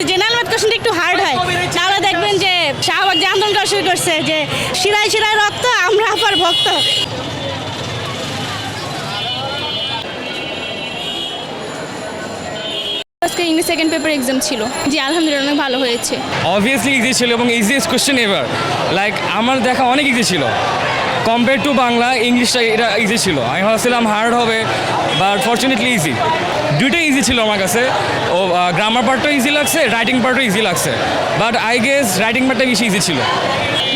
General একটু hard হয়। তাহলে দেখবেন যে শাহবাগ যে আন্দোলন শুরু করছে, যে শিরায় শিরায় রক্ত, আমরা ভক্ত। আজকে ইংলিশ সেকেন্ড পেপার এক্সাম ছিল। জি, আলহামদুলিল্লাহ, অনেক ভালো হয়েছে। অবভিয়াসলি ইজি ছিল এবং ইজিয়েস্ট কোশ্চেন এবার লাইক আমার দেখা অনেক ইজি ছিল। কম্পেয়ার টু বাংলা ইংলিশটা এটা ইজি ছিল। আমি ভাবছিলাম হার্ড হবে বাট ফর্চুনেটলি ইজি দুইটাই ইজি ছিল আমার কাছে। ও গ্রামার পার্টটাও ইজি লাগছে রাইটিং পার্টও ইজি লাগছে। বাট আই গেস রাইটিং পার্টটা বেশি ইজি ছিল।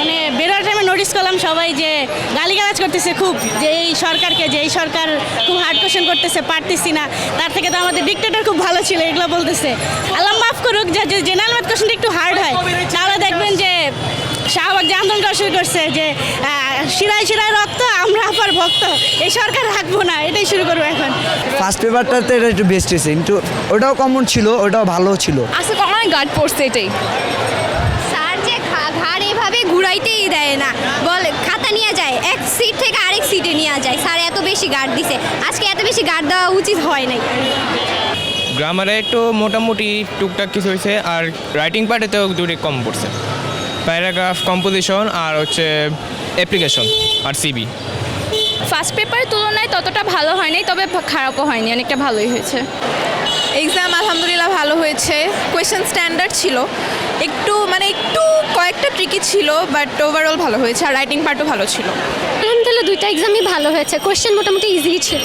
মানে বেরোর টাইমে নোটিস করলাম সবাই যে গালিগালাজ করতেছে খুব, যে এই সরকারকে, যে এই সরকার খুব হার্ড কোশ্চেন করতেছে, পারতেছি না। তার থেকে তো আমাদের ডিক্টেটর খুব ভালো ছিল, এগুলো বলতেছে। আল্লাহ মাফ করুক, যে জেনারেল ম্যাথ কোশ্চেনটা একটু হার্ড হয়। তাহলে দেখবেন যে শাহবাগ যে আন্দোলন করা শুরু করছে, যে শিরায় শিরায় রক্ত আমরা আপার ভক্ত। এই সরকার রাখব না এটাই শুরু করব এখন। ফার্স্ট পেপারটাতে এটা একটু বেস্ট হয়েছে কিন্তু ওটাও কমন ছিল ওটাও ভালো ছিল। আজকে অনেক গার্ড পড়ছে এটাই। স্যার যে ঘাড় এভাবে ঘুরাইতেই দেয় না। বল খাতা নিয়ে যায় এক সিট থেকে আরেক সিটে নিয়ে যায়। স্যার এত বেশি গার্ড দিছে। আজকে এত বেশি গার্ড দেওয়া উচিত হয় নাই। গ্রামারে একটু মোটামুটি টুকটাক কিছু হয়েছে আর রাইটিং পার্টেতেও দুটি কম পড়ছে। প্যারাগ্রাফ কম্পোজিশন আর হচ্ছে অ্যাপ্লিকেশন আর সিবি ফার্স্ট পেপারের তুলনায় ততটা ভালো হয়নি তবে খারাপও হয়নি অনেকটা ভালোই হয়েছে। এক্সাম আলহামদুলিল্লাহ ভালো হয়েছে। কোয়েশ্চেন স্ট্যান্ডার্ড ছিল। একটু মানে একটু কয়েকটা ট্রিকি ছিল বাট ওভারঅল ভালো হয়েছে আর রাইটিং পার্টও ভালো ছিল। আলহামদুলিল্লাহ দুইটা এক্সামই ভালো হয়েছে। কোয়েশ্চেন মোটামুটি ইজি ছিল।